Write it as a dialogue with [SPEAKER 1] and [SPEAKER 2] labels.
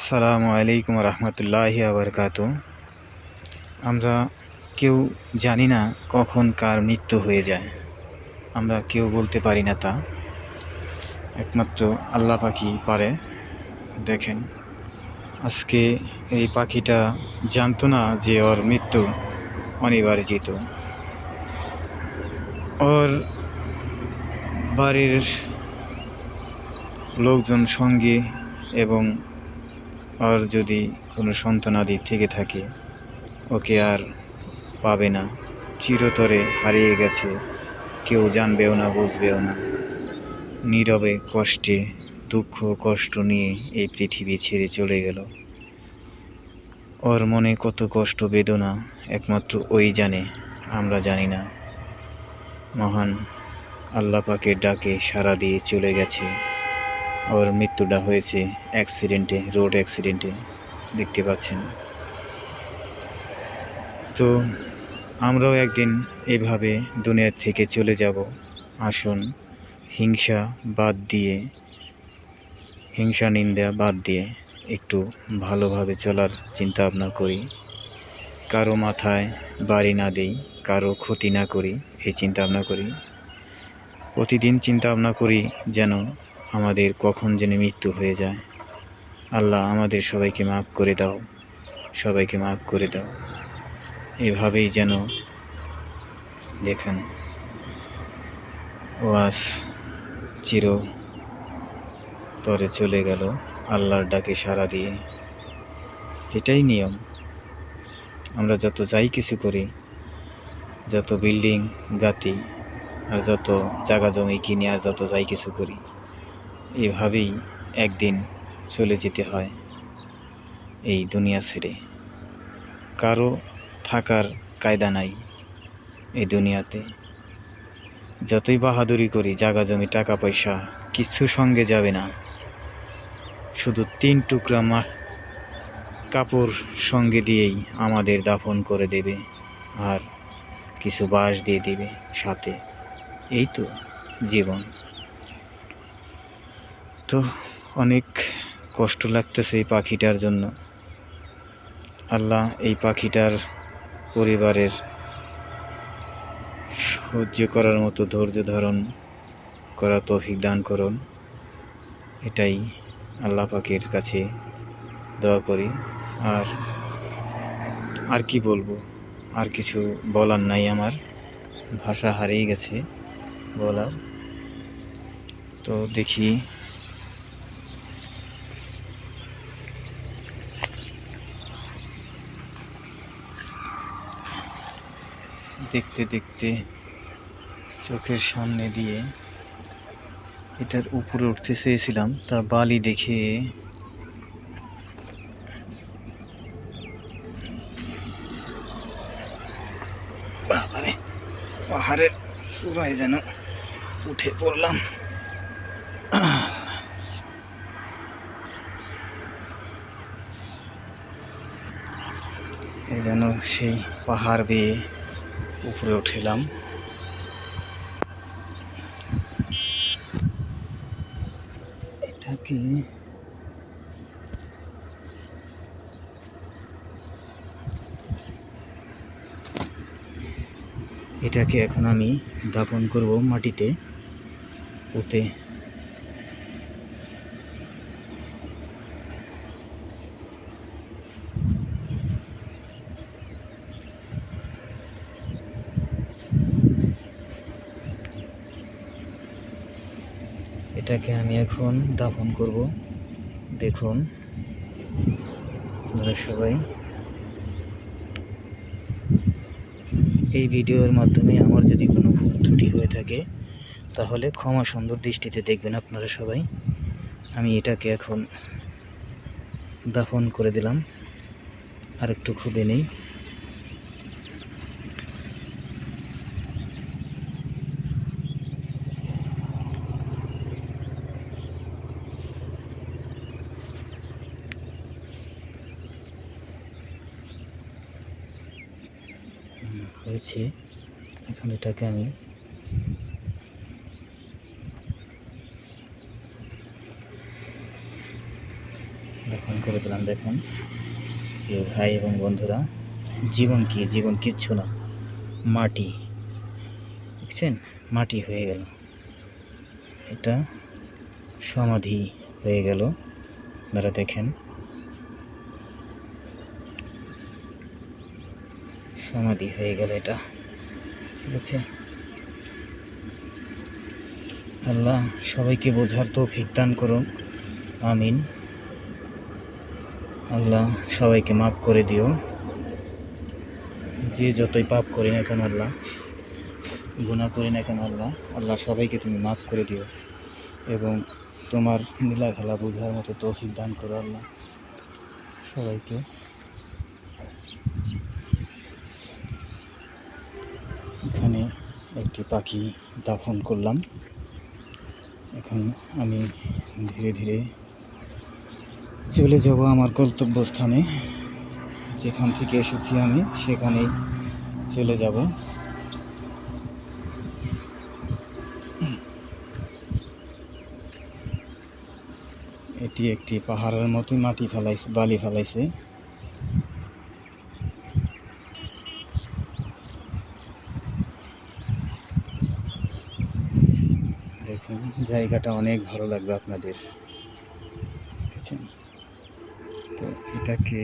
[SPEAKER 1] আসসালামু আলাইকুম রহমতুল্লাহ আবরকাত আমরা কেউ জানি না কখন কার মৃত্যু হয়ে যায়। আমরা কেউ বলতে পারি না তা। একমাত্র আল্লাহ পাখি পারে। দেখেন, আজকে এই পাখিটা জানতো না যে ওর মৃত্যু অনিবার্জিত। ওর বাড়ির লোকজন সঙ্গে এবং আর যদি কোনো সন্তানাদি থেকে থাকে, ওকে আর পাবে না। চিরতরে হারিয়ে গেছে, কেউ জানবেও না, বুঝবেও না। নীরবে কষ্টে, দুঃখ কষ্ট নিয়ে এই পৃথিবী ছেড়ে চলে গেল। ওর মনে কত কষ্ট, বেদনা, একমাত্র ওই জানে, আমরা জানি না। মহান আল্লাহ পাকের ডাকে সাড়া দিয়ে চলে গেছে। ওর মৃত্যুটা হয়েছে অ্যাক্সিডেন্টে রোড অ্যাক্সিডেন্টে দেখতে পাচ্ছেন। তো আমরাও একদিন এভাবে দুনিয়ার থেকে চলে যাব। আসুন, হিংসা বাদ দিয়ে, হিংসা নিন্দা বাদ দিয়ে একটু ভালোভাবে চলার চিন্তা ভাবনা করি। কারও মাথায় বাড়ি না দেই, কারও ক্ষতি না করি, এই চিন্তা ভাবনা করি। প্রতিদিন চিন্তা ভাবনা করি যেন আমাদের কখন যেন মৃত্যু হয়ে যায়। আল্লাহ আমাদের সবাইকে মাফ করে দাও। সবাইকে মাফ করে দাও। এভাবেই যেন দেখেন। ওয়াস চির পরে চলে গেল আল্লাহর ডাকে সাড়া দিয়ে। এটাই নিয়ম। আমরা যত যাই কিছু করি, যত বিল্ডিং, গাতি, আর যত জায়গা জমি কিনে, আর যত যাই কিছু করি এভাবেই একদিন চলে যেতে হয় এই দুনিয়া ছেড়ে। কারও থাকার কায়দা নাই এই দুনিয়াতে। যতই বাহাদুরি করি, জাগা জমি, টাকা পয়সা কিচ্ছু সঙ্গে যাবে না। শুধু তিন টুকরা মা কাপড় সঙ্গে দিয়েই আমাদের দাফন করে দেবে আর কিছু বাঁশ দিয়ে দেবে সাথে। এই তো জীবন। তো অনেক কষ্ট লাগতেছে এই পাখিটার জন্য। আল্লাহ এই পাখিটার পরিবারের সহ্য করার মতো ধৈর্য ধারণ করা তৌফিক দান করুন। এটাই আল্লাহ পাখির কাছে দোয়া করি। আর আর কি বলব? আর কিছু বলার নাই আমার। ভাষা হারিয়ে গেছে বলার। তো দেখি দেখতে দেখতে চোখের সামনে দিয়ে এটার উপরে উঠতে চেয়েছিলাম, তা বালি দেখে পাহাড়ের চূড়ায় যেন উঠে পড়লাম। যেন সেই পাহাড় বেয়ে উপরে উঠেলাম। এটাকে এটাকে এখন আমি দাপন করব মাটিতে ওতে। এটাকে আমি এখন দাফন করব। দেখুন, আপনারা সবাই। এই ভিডিওর মাধ্যমে আমার যদি কোনো ভুল ত্রুটি হয়ে থাকে, তাহলে ক্ষমা সুন্দর দৃষ্টিতে দেখবেন আপনারা সবাই। আমি এটাকে এখন দাফন করে দিলাম। আর একটু খুদে নেই। হয়েছে। এখন এটাকে আমি দাফন করে দিলাম, দেখুন। প্রিয় ভাই এবং বন্ধুরা, জীবন কি? জীবন কিচ্ছু না। মাটি। দেখছেন? মাটি হয়ে গেল। এটা সমাধি হয়ে গেল। আপনারা দেখেন। সমাধি হয়ে গেল এটা। ঠিক আছে? আল্লাহ সবাইকে বোঝার তৌফিক দান করুন। আমিন। আল্লাহ সবাইকে মাফ করে দিও। যে যতই পাপ করি না কেন আল্লাহ গুণা করি না কেন আল্লাহ আল্লাহ সবাইকে তুমি মাফ করে দিও এবং তোমার মিলা খেলা বোঝার মতো তৌফিক দান করো আল্লাহ। সবাইকে এখানে একটি পাখি দাফন করলাম। এখন আমি ধীরে ধীরে চলে যাব আমার গন্তব্যস্থানে। যেখান থেকে এসেছি আমি, সেখানেই চলে যাব। এটি একটি পাহাড়ের মতোই মাটি ফেলাইছে, বালি ফেলাইছে। দেখুন জায়গাটা অনেক ভালো লাগবে আপনাদের। তো এটাকে